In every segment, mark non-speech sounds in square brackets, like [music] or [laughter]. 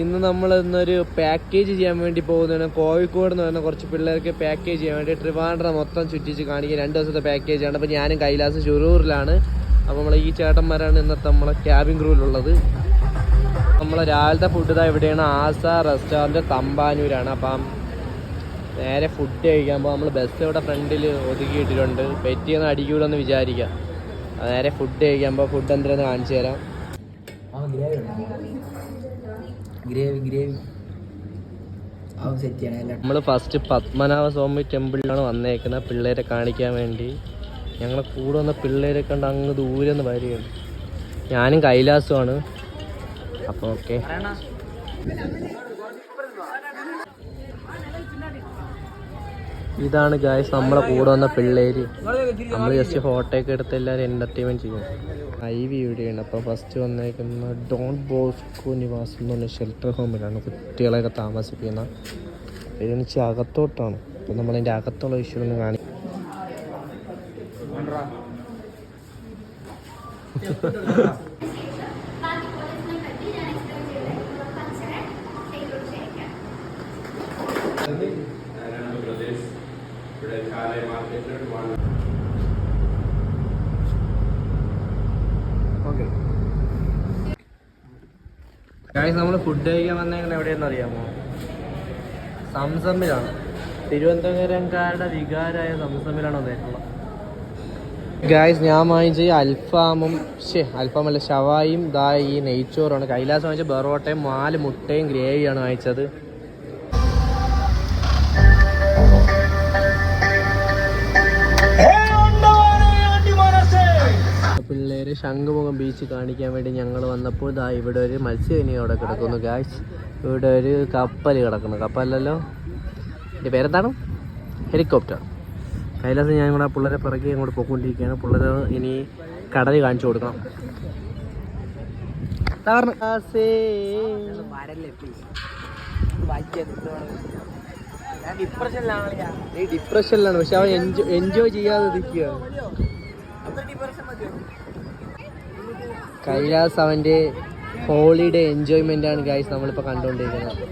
ഇന്ന് നമ്മൾ ഇന്നൊരു പാക്കേജ് ചെയ്യാൻ വേണ്ടി പോകുന്നതാണ്. കോഴിക്കോട് എന്ന് പറയുന്ന കുറച്ച് പിള്ളേർക്ക് പാക്കേജ് ചെയ്യാൻ വേണ്ടി ട്രിവാൻഡ്രം മൊത്തം ചുറ്റിച്ച് കാണിക്കാൻ രണ്ട് ദിവസത്തെ പാക്കേജ് ആണ്. അപ്പോൾ ഞാനും കൈലാസ് ചുരൂറിലാണ് അപ്പോൾ നമ്മൾ ഈ ചേട്ടന്മാരാണ് ഇന്നത്തെ നമ്മളെ ക്യാബിൻ ക്രൂവിലുള്ളത് നമ്മളെ രാവിലത്തെ ഫുഡ് ഇതാ ഇവിടെയാണ് ആസ റെസ്റ്റോറന്റ് തമ്പാനൂരാണ്. അപ്പം നേരെ ഫുഡ് കഴിക്കാൻ പോകുമ്പോൾ നമ്മൾ ബസ് ഇവിടെ ഫ്രണ്ടിൽ ഒതുക്കിയിട്ടിട്ടുണ്ട് പെറ്റിയൊന്നും അടിക്കൂലെന്ന് വിചാരിക്കാം. നേരെ ഫുഡ് കഴിക്കുമ്പോൾ ഫുഡ് എന്തിനാണെന്ന് കാണിച്ചു തരാം. ഗ്രേവി. Gravy gravy. നമ്മൾ ഫസ്റ്റ് പത്മനാഭ സ്വാമി ടെമ്പിളിലാണ് വന്നേക്കുന്നത് പിള്ളേരെ കാണിക്കാൻ വേണ്ടി. ഞങ്ങളെ കൂടെ വന്ന പിള്ളേരെ കണ്ട് അങ്ങ് ദൂരെ നിന്ന് വരികയാണ്. ഞാനും കൈലാസമാണ് അപ്പോൾ ഓക്കെ ഇതാണ് ഗായ്സ് നമ്മളെ കൂടെ വന്ന പിള്ളേര്. നമ്മൾ ജസ്റ്റ് ഫോട്ടോ ഒക്കെ എടുത്ത് എല്ലാവരും എന്റർടൈൻമെന്റ് ചെയ്യും. ഐ വി ഇവിടെയാണ് അപ്പോൾ ഫസ്റ്റ് വന്നേക്കുന്ന ഡോൺ ബോസ്കോ നിവാസം എന്ന് പറഞ്ഞ ഷെൽട്ടർ ഹോമിലാണ് കുട്ടികളെയൊക്കെ താമസിപ്പിക്കുന്ന വെച്ചാൽ അകത്തോട്ടാണ്. അപ്പോൾ നമ്മളതിന്റെ അകത്തുള്ള ഇഷ്യൂ ഒന്ന് കാണി [laughs] ഗായ്സ് നമ്മൾ ഫുഡ് കഴിക്കാൻ വന്നേക്കുന്നത് എവിടെയെന്ന് അറിയാമോ? സംസമ്മിലാണ്. തിരുവനന്തപുരംകാരുടെ വികാരമായ സംസമ്മിലാണ് വന്നിട്ടുള്ളത്. ഗായ്സ് ഞാൻ വാങ്ങിച്ച അൽഫാമും അൽഫാം അൽഫാമല്ല ഷവായും ദാ ഈ നെയ്ച്ചോറുമാണ്. കൈലാസം വാങ്ങിച്ച ബറോട്ടയും നാല് മുട്ടയും ഗ്രേവിയാണ് വാങ്ങിച്ചത്. പിള്ളേര് ശംഖുമുഖം ബീച്ച് കാണിക്കാൻ വേണ്ടി ഞങ്ങൾ വന്നപ്പോൾ ഇതാ ഇവിടെ ഒരു മത്സ്യവിനി അവിടെ കിടക്കുന്നു ഗായ്സ് ഇവിടെ ഒരു കപ്പൽ കിടക്കുന്നു. കപ്പലല്ലോ? എന്റെ പേരെന്താണ്? ഹെലികോപ്റ്റർ കൈലാസം ഞാൻ കൂടെ പിള്ളേരെ പിറകെ അങ്ങോട്ട് പോയിക്കൊണ്ടിരിക്കുകയാണ്. പിള്ളേരെ ഇനി കടൽ കാണിച്ചു കൊടുക്കണം. ഡിപ്രഷനിലാണ് പക്ഷെ അവൻ എൻജോയ് എൻജോയ് ചെയ്യാതെ നിൽക്കുക കൈലാസ് അവന്റെ ഹോളിഡേ എൻജോയ്മെന്റ് ആണ് ഗൈസ് നമ്മളിപ്പോൾ കണ്ടുകൊണ്ടിരിക്കുന്നത്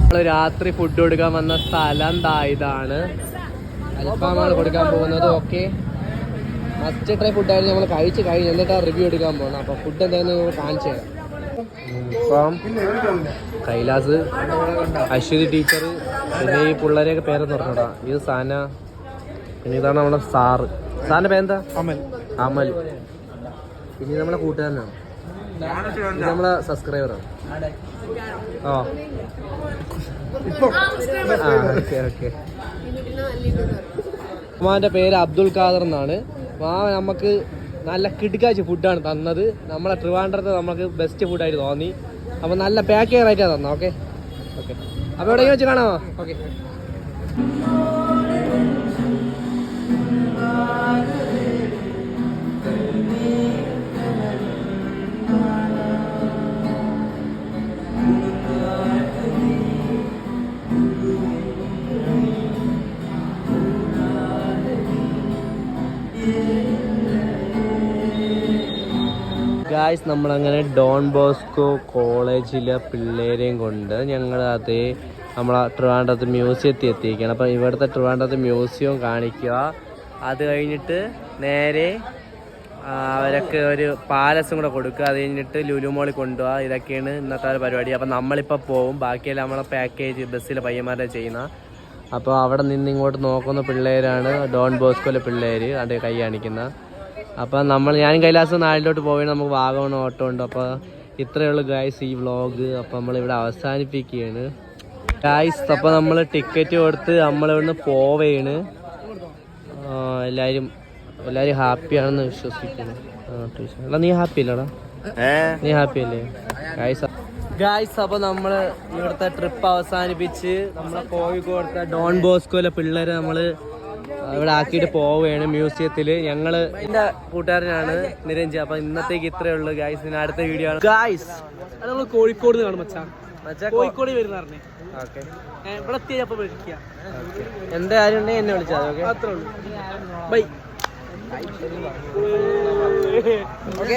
നമ്മൾ രാത്രി ഫുഡ് കൊടുക്കാൻ വന്ന സ്ഥലം ഇതാണ്. അൽഫാമാണ് കൊടുക്കാൻ പോകുന്നത് ഓക്കെ മസ്റ്റ് ട്രൈ ഫുഡായിരുന്നു നമ്മൾ കഴിച്ച് കഴിഞ്ഞ് എന്നിട്ടാണ് റിവ്യൂ എടുക്കാൻ പോകുന്നത് അപ്പോൾ ഫുഡ് എന്തായാലും കാണിച്ചു തരാം. ഇപ്പം കൈലാസ് അശ്വതി ടീച്ചർ പിന്നെ ഈ പിള്ളേരെയൊക്കെ പേരെന്ന് പറഞ്ഞോടാ. ഇത് സാന പിന്നെ ഇതാണ് നമ്മുടെ സാറ്. സാറിന്റെ പേരെന്താ? അമൽ. അമൽ. പിന്നെ നമ്മളെ കൂട്ടുകാരനാണ് നമ്മളെ സബ്സ്ക്രൈബറാണ് ആ. Okay okay. ഉമ്മാന്റെ പേര് അബ്ദുൽ ഖാദർ എന്നാണ്. ആ നമുക്ക് നല്ല കിടുക്കാച്ച ഫുഡാണ് തന്നത്. നമ്മളെ ട്രിവാൻഡ്രത്തെ നമുക്ക് ബെസ്റ്റ് ഫുഡായിട്ട് തോന്നി. അപ്പോൾ നല്ല പാക്കേജ് ആയിട്ടാണ് തന്നത് ഓക്കെ ഓക്കെ അപ്പോൾ എവിടെയെങ്കിലും വെച്ച് കാണാമോ? ഓക്കെ ഗായ്സ് നമ്മളങ്ങനെ ഡോൺ ബോസ്കോ കോളേജിലെ പിള്ളേരെയും കൊണ്ട് ഞങ്ങൾ അതേ നമ്മളെ ട്രിവാൻഡ്രത്ത് മ്യൂസിയത്തിൽ എത്തിയിരിക്കുകയാണ്. അപ്പം ഇവിടുത്തെ ട്രിവാൻഡ്രത്ത് മ്യൂസിയം കാണിക്കുക. അത് കഴിഞ്ഞിട്ട് നേരെ അവരൊക്കെ ഒരു പാലസും കൂടെ കൊടുക്കുക. അത് കഴിഞ്ഞിട്ട് ലുലുമോളിൽ കൊണ്ടുപോകുക ഇതൊക്കെയാണ് ഇന്നത്തെ ഒരു പരിപാടി. അപ്പം നമ്മളിപ്പോൾ പോവും. ബാക്കിയെല്ലാം നമ്മളെ പാക്കേജ് ബസ്സിൽ പയ്യന്മാരെ ചെയ്യുന്ന. അപ്പോൾ അവിടെ നിന്ന് ഇങ്ങോട്ട് നോക്കുന്ന പിള്ളേരാണ് ഡോൺ ബോസ്കോയിലെ പിള്ളേർ അത് കൈ കാണിക്കുന്ന. അപ്പം നമ്മൾ ഞാനും കൈലാസം നാട്ടിലോട്ട് പോയി നമുക്ക് വാഗമൺ ഓട്ടോ ഉണ്ട്. അപ്പോൾ ഇത്രയേ ഉള്ളൂ ഗായ്സ് ഈ വ്ളോഗ് അപ്പോൾ നമ്മളിവിടെ അവസാനിപ്പിക്കുകയാണ്. ഗായ്സ് അപ്പോൾ നമ്മൾ ടിക്കറ്റ് കൊടുത്ത് നമ്മളിവിടുന്ന് പോവുകയാണ്. എല്ലാവരും എല്ലാവരും ഹാപ്പിയാണെന്ന് വിശ്വസിക്കുന്നു. എടാ നീ ഹാപ്പി അല്ലടാ നീ ഹാപ്പി അല്ലേ? ഗായ്സ് ഗായ്സ് അപ്പോൾ നമ്മൾ ഇവിടുത്തെ ട്രിപ്പ് അവസാനിപ്പിച്ച് നമ്മളെ കോഴിക്കോടത്തെ ഡോൺ ബോസ്കോയിലെ പിള്ളേരെ നമ്മൾ ഇവിടെ ആക്കിയിട്ട് പോവുകയാണ് മ്യൂസിയത്തിൽ ഞങ്ങൾ എന്റെ കൂട്ടുകാരനാണ് നിരഞ്ജ്. അപ്പൊ ഇന്നത്തേക്ക് ഇത്രേ ഉള്ളൂ ഗായ്സ് ഇനി അടുത്ത വീഡിയോ ആണ്. ഗായ്സ് അത് നമ്മൾ കോഴിക്കോട് കാണും മച്ചാ. കോഴിക്കോട് വരുന്ന പറഞ്ഞു. ഓക്കെ. ഇവിടെ എത്തിയ അപ്പൊ വിളിക്കുക. എന്താ കാര്യം ഉണ്ടെങ്കിൽ എന്നെ വിളിച്ചാൽ ഓക്കെ? അത്രേ ഉള്ളൂ. ബൈ. ഓക്കെ.